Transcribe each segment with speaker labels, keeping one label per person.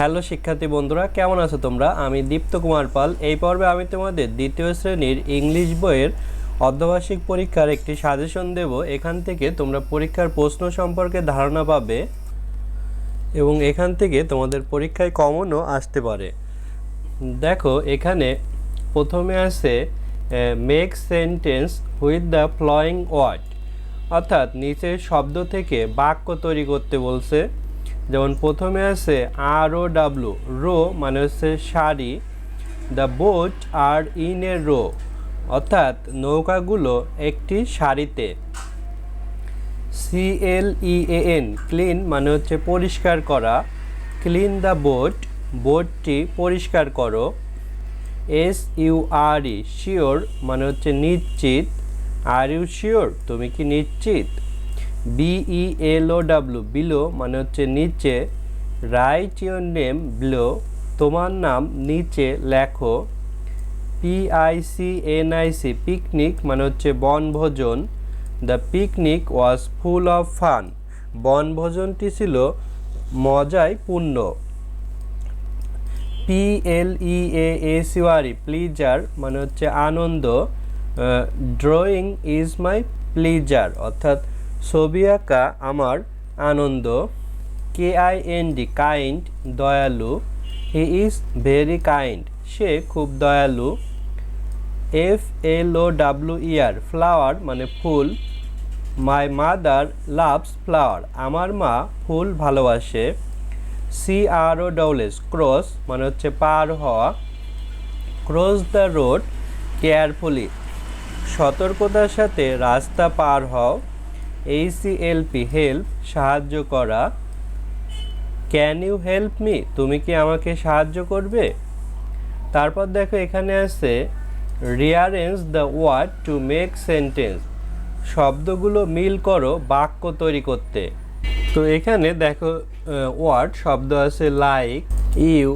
Speaker 1: Hello শিক্ষার্থী বন্ধুরা, কেমন আছো তোমরা? আমি দীপ্ত কুমার পাল। এই পর্বে আমি তোমাদের দ্বিতীয় শ্রেণির ইংলিশ বইয়ের অর্ধবার্ষিক পরীক্ষার একটি সাজেশন দেব। এখান থেকে তোমরা পরীক্ষার প্রশ্ন সম্পর্কে ধারণা পাবে এবং এখান থেকে তোমাদের পরীক্ষায় কমনও আসতে পারে। দেখো, এখানে প্রথমে আছে make sentence with the following word অর্থাৎ নিচের শব্দ থেকে বাক্য তৈরি করতে বলছে। যেমন প্রথমে আছে আর ও ডাব্লু রো মানে হচ্ছে sari the boat are in a row অর্থাৎ নৌকাগুলো একটি সারিতে। C L E A N clean মানে হচ্ছে পরিষ্কার করা। ক্লিন দ্য বোট বোটটি পরিষ্কার করো। S U R E sure মানে হচ্ছে নিশ্চিত। আর ইউ শিওর তুমি কি নিশ্চিত? B L O W below মানে হচ্ছে নিচে রাইট ইউর নেম বিলো তোমার নাম নিচে লেখো পিআইসি এনআইসি পিকনিক মানে হচ্ছে বনভোজন the picnic was full of fun বনভোজনটি ছিল মজায় পূর্ণ P L E A S U R E pleasure মানে হচ্ছে আনন্দ ড্রয়িং ইজ মাই প্লিজার অর্থাৎ ছবি আঁকা আমার আনন্দ। K I N D kind, দয়ালু। He is very kind. সে খুব দয়ালু। F L O W E R flower মানে ফুল। মাই মাদার লাভস ফ্লাওয়ার, আমার মা ফুল ভালোবাসে। সি আর ও ডবলেস ক্রস মানে হচ্ছে পার হওয়া। Cross the road, carefully. সতর্কতার সাথে রাস্তা পার হও। এইচসিএলপি হেল্প সাহায্য করা। ক্যান ইউ হেল্প মি তুমি কি আমাকে সাহায্য করবে? তারপর দেখো এখানে আছে rearrange the word to make sentence শব্দগুলো মিল করো বাক্য তৈরি করতে। তো এখানে দেখো ওয়ার্ড শব্দ আছে লাইক ইউ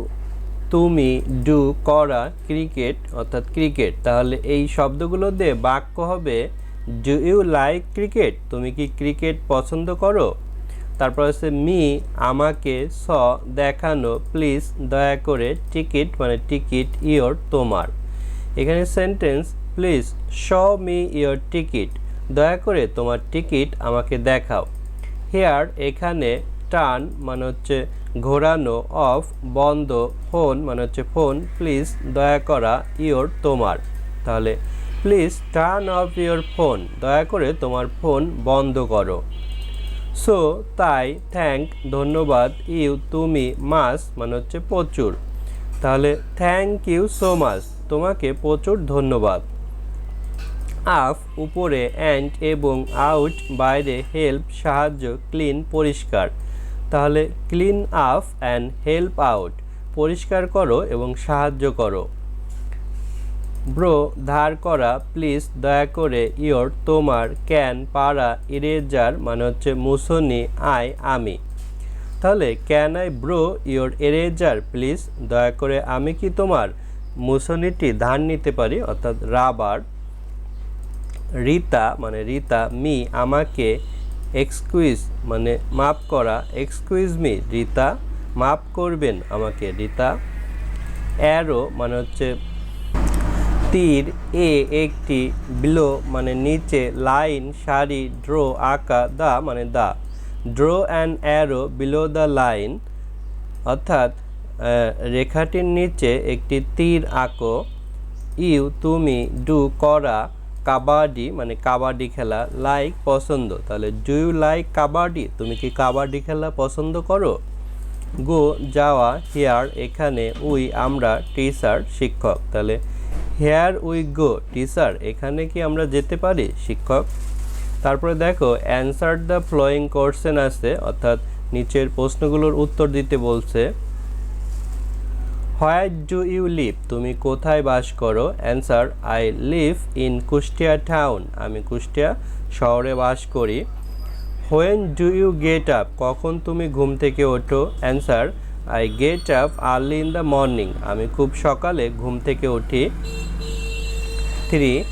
Speaker 1: তুমি ডু করা ক্রিকেট অর্থাৎ ক্রিকেট তাহলে এই শব্দগুলো দিয়ে বাক্য হবে ডু ইউ লাইক ক্রিকেট তুমি কি ক্রিকেট পছন্দ করো? তারপর হচ্ছে মি আমাকে, স, দেখানো প্লিজ দয়া করে টিকিট মানে টিকিট ইয়োর তোমার। এখানে sentence please show me your ticket দয়া করে তোমার টিকিট আমাকে দেখাও। হেয়ার এখানে টার্ন মানে হচ্ছে ঘোরানো অফ বন্ধ ফোন মানে হচ্ছে ফোন প্লিজ দয়া করা ইয়োর তোমার। তাহলে please turn off your phone, দয়া করে তোমার ফোন বন্ধ করো। সো, তাই থ্যাংক ধন্যবাদ, ইউ, তুমি, মাস মানে হচ্ছে প্রচুর। তাহলে থ্যাংক ইউ সো মাচ তোমাকে প্রচুর ধন্যবাদ। আফ, উপরে, অ্যান্ড, এবং আউট, বাইরে, হেল্প, সাহায্য, ক্লিন, পরিষ্কার। তাহলে, clean up and help out, পরিষ্কার করো এবং সাহায্য করো। ব্রো, ধার করা, প্লিজ দয়া করে ইয়োর, তোমার, ক্যান পাড়া ইরেজার মানে হচ্ছে মুসনি, আই, আমি। তাহলে, can I borrow, your eraser please দয়া করে আমি কি তোমার মুসনিটি ধার নিতে পারি? অর্থাৎ রাবার। রিতা মানে রিতা, মি আমাকে এক্সকুইজ মানে মাপ করা, এক্সকুইজ মি, রিতা মাপ করবেন আমাকে, রিতা। অ্যারো মানে হচ্ছে তীর এ একটি বিলো মানে নিচে লাইন, সারি, ড্র, আঁকা, দা মানে দা। Draw an arrow below the line, অর্থাৎ রেখাটির নিচে একটি তীর আঁকো। ইউ, তুমি, ডু, করা, কাবাডি মানে কাবাডি খেলা, লাইক, পছন্দ। তাহলে, ডু ইউ লাইক কাবাডি? তুমি কি কাবাডি খেলা পছন্দ করো? গো, যাওয়া, হেয়ার, এখানে উই, আমরা, টিচার, শিক্ষক। তাহলে হেয়ার উই গো, টিচার, এখানে কি আমরা যেতে পারি, শিক্ষক? তারপরে দেখো, অ্যান্সার দ্য ফ্লোয়িং কোশ্চেন আছে, অর্থাৎ নিচের প্রশ্নগুলোর উত্তর দিতে বলছে। Why do you live? তুমি কোথায় বাস করো? Answer, I live in Kushtia town, আমি কুষ্টিয়া শহরে বাস করি। When do you get up? কখন তুমি ঘুম থেকে ওঠো? Answer I get up early in the morning আমি খুব সকালে ঘুম থেকে উঠি। Three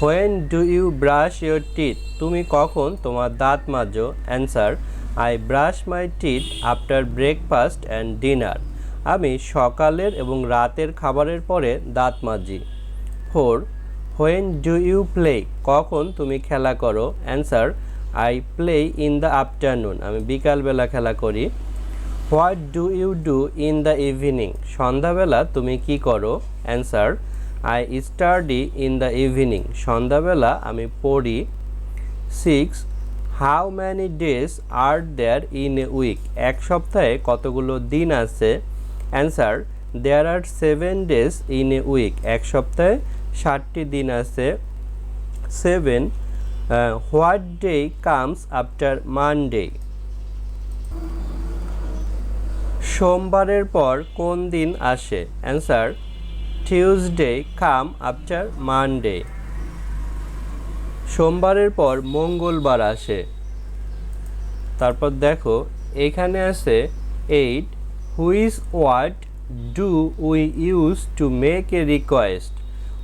Speaker 1: when do you brush your teeth তুমি কখন তোমার দাঁত মাজো? Answer I brush my teeth after breakfast and dinner আমি সকালের এবং রাতের খাবারের পরে দাঁত মাজি। Four when do you play কখন তুমি খেলা করো? Answer I play in the afternoon আমি বিকালবেলা খেলা করি। What do you do in the evening? সন্ধ্যাবেলা তুমি কি করো? Answer, I study in the evening. সন্ধ্যাবেলা আমি পড়ি। Six, how many days are there in a week? এক সপ্তাহে কতগুলো দিন আছে? Answer, there are seven days in a week. এক সপ্তাহে ষাটটি দিন আছে। Seven what day comes after Monday? সোমবারের পর কোন দিন আসে? Answer Tuesday come after Monday সোমবারের পর মঙ্গলবার আসে। তারপর দেখো, এখানে আছে eight which word do we use to make a request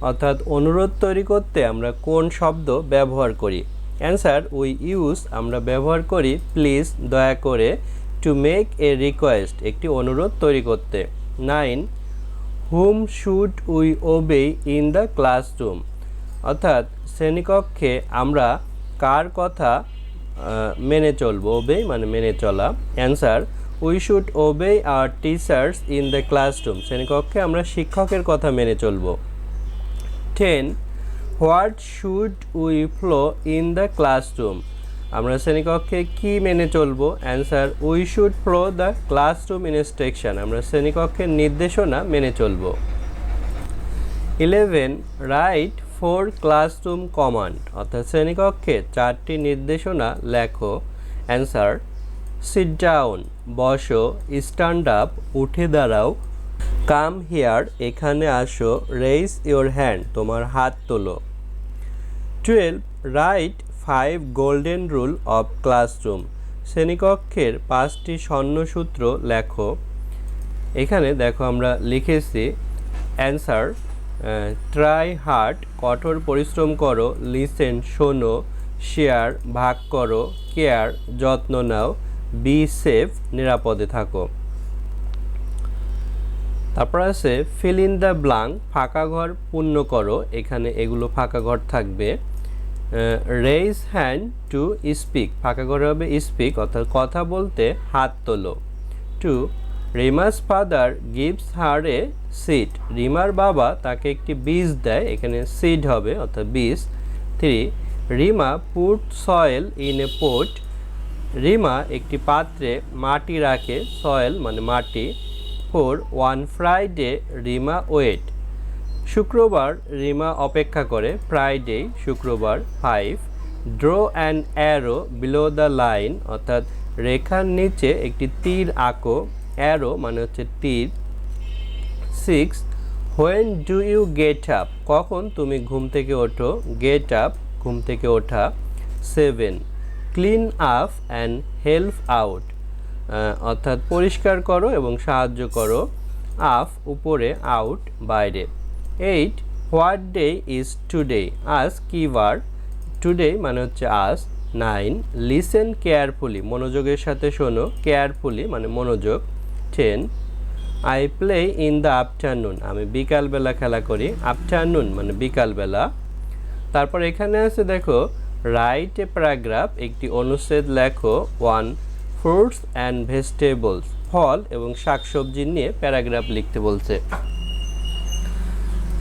Speaker 1: অর্থাৎ অনুরোধ তৈরি করতে আমরা কোন শব্দ ব্যবহার করি? অ্যান্সার উই ইউজ আমরা ব্যবহার করি প্লিজ দয়া করে টু মেক এ রিকোয়েস্ট একটি অনুরোধ তৈরি করতে। Nine whom should we obey in the classroom অর্থাৎ, শ্রেণীকক্ষে আমরা কার কথা মেনে চলবো ওবে মানে মেনে চলা। Answer we should obey our teachers in the classroom শ্রেণীকক্ষে আমরা শিক্ষকের কথা মেনে চলবো। Ten what should we follow in the classroom আমরা শ্রেণীকক্ষে কি মেনে চলবো? Answer we should follow the classroom instruction আমরা শ্রেণীকক্ষের নির্দেশনা মেনে চলবো। Eleven write four classroom command অর্থাৎ শ্রেণীকক্ষে চারটি নির্দেশনা লেখো। অ্যান্সার সিট ডাউন বসো স্ট্যান্ড আপ উঠে দাঁড়াও কাম হিয়ার এখানে আসো রেইস ইওর হ্যান্ড তোমার হাত তোলো। Twelve write five golden rule of classroom. শ্রেণীকক্ষের পাঁচটি স্বর্ণসূত্র লেখো। এখানে দেখো আমরা লিখেছি, অ্যান্সার ট্রাই হার্ড, কঠোর পরিশ্রম করো, লিসেন, শোনো, শেয়ার, ভাগ করো, কেয়ার, যত্ন নাও, বি সেফ, নিরাপদে থাকো। তারপর আছে, ফিল ইন দ্য ব্লাঙ্ক, ফাঁকা ঘর পূর্ণ করো, এখানে এগুলো ফাঁকা ঘর থাকবে। রেইজ হ্যান্ড টু স্পিক ফাঁকা ঘরে হবে স্পিক অর্থাৎ কথা বলতে হাত তোলো। Two Rima's father gives her a seed রিমার বাবা তাকে একটি বীজ দেয়, এখানে সিড হবে, অর্থাৎ বীজ। Three Rima put soil in a pot Rima একটি পাত্রে মাটি রাখে সয়েল মানে মাটি। Four one Friday Rima wait শুক্রবার রিমা অপেক্ষা করে ফ্রাইডে শুক্রবার five draw an arrow below the line অর্থাৎ রেখার নিচে একটি তীর আঁকো। অ্যারো মানে হচ্ছে তীর। Six when do you get up কখন তুমি ঘুম থেকে ওঠো? গেট আপ ঘুম থেকে ওঠা। Seven clean up and help out অর্থাৎ পরিষ্কার করো এবং সাহায্য করো। আফ উপরে আউট বাইরে। Eight what day is today আজ কি বার টুডে মানে হচ্ছে আজ। নাইন লিসেন কেয়ারফুলি মনোযোগের সাথে শোনো। কেয়ারফুলি মানে মনোযোগ। Ten I play in the afternoon আমি বিকালবেলা খেলা করি। আফটারনুন মানে বিকালবেলা। তারপর এখানে আছে দেখো রাইট এ প্যারাগ্রাফ একটি অনুচ্ছেদ লেখো। ওয়ান ফ্রুটস অ্যান্ড ভেজিটেবলস ফল এবং শাকসবজি নিয়ে প্যারাগ্রাফ লিখতে বলছে।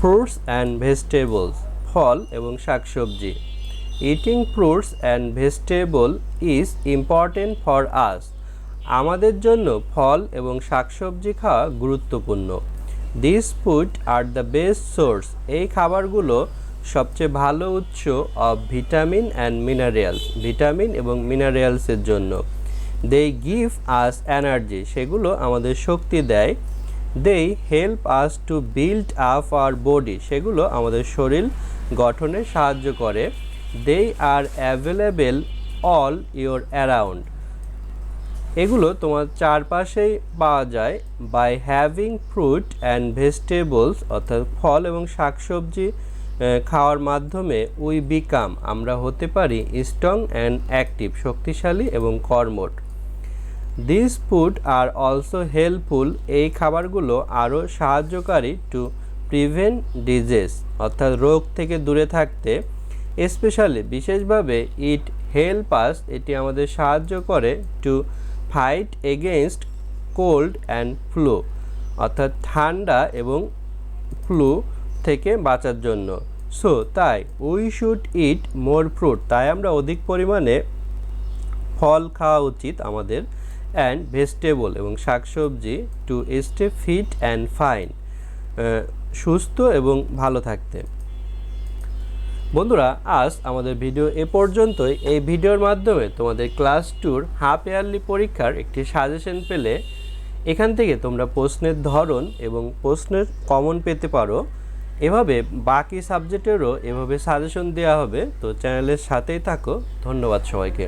Speaker 1: ফ্রুটস অ্যান্ড ভেজিটেবলস ফল এবং শাকসবজি। Eating fruits and vegetable is important for us আমাদের জন্য ফল এবং শাকসবজি খাওয়া গুরুত্বপূর্ণ। This food are the best source এই খাবারগুলো সবচেয়ে ভালো উৎস of vitamin and minerals vitamin এবং মিনারেলসের জন্য। দে গিভ আস এনার্জি সেগুলো আমাদের শক্তি দেয়। They help us to build up our body সেগুলো আমাদের শরীর গঠনে সাহায্য করে। They are available all your around এগুলো তোমার চারপাশেই পাওয়া যায় by having fruit and vegetables অর্থাৎ ফল এবং শাকসবজি খাওয়ার মাধ্যমে উই বিকাম আমরা হতে পারি স্ট্রং অ্যান্ড অ্যাক্টিভ শক্তিশালী এবং কর্মঠ। This food are also helpful এই খাবারগুলো আরও সাহায্যকারী টু প্রিভেন্ট ডিজিজ অর্থাৎ রোগ থেকে দূরে থাকতে। স্পেশালি বিশেষভাবে ইট হেল্প আস এটি আমাদের সাহায্য করে to fight against cold and flu অর্থাৎ ঠান্ডা এবং ফ্লু থেকে বাঁচার জন্য। সো তাই we should eat more fruit তাই আমরা অধিক পরিমাণে ফল খাওয়া উচিত আমাদের অ্যান্ড ভেজিটেবল এবং শাকসবজি to stay fit and fine সুস্থ এবং ভালো থাকতে। বন্ধুরা, আজ আমাদের ভিডিও এ পর্যন্তই। এই ভিডিওর মাধ্যমে তোমাদের ক্লাস টুর হাফ ইয়ারলি পরীক্ষার একটি সাজেশন পেলে এখান থেকে তোমরা প্রশ্নের ধরন এবং প্রশ্নের কমন পেতে পারো। এভাবে বাকি সাবজেক্টেরও এভাবে সাজেশন দেওয়া হবে। তো চ্যানেলের সাথেই থাকো। ধন্যবাদ সবাইকে।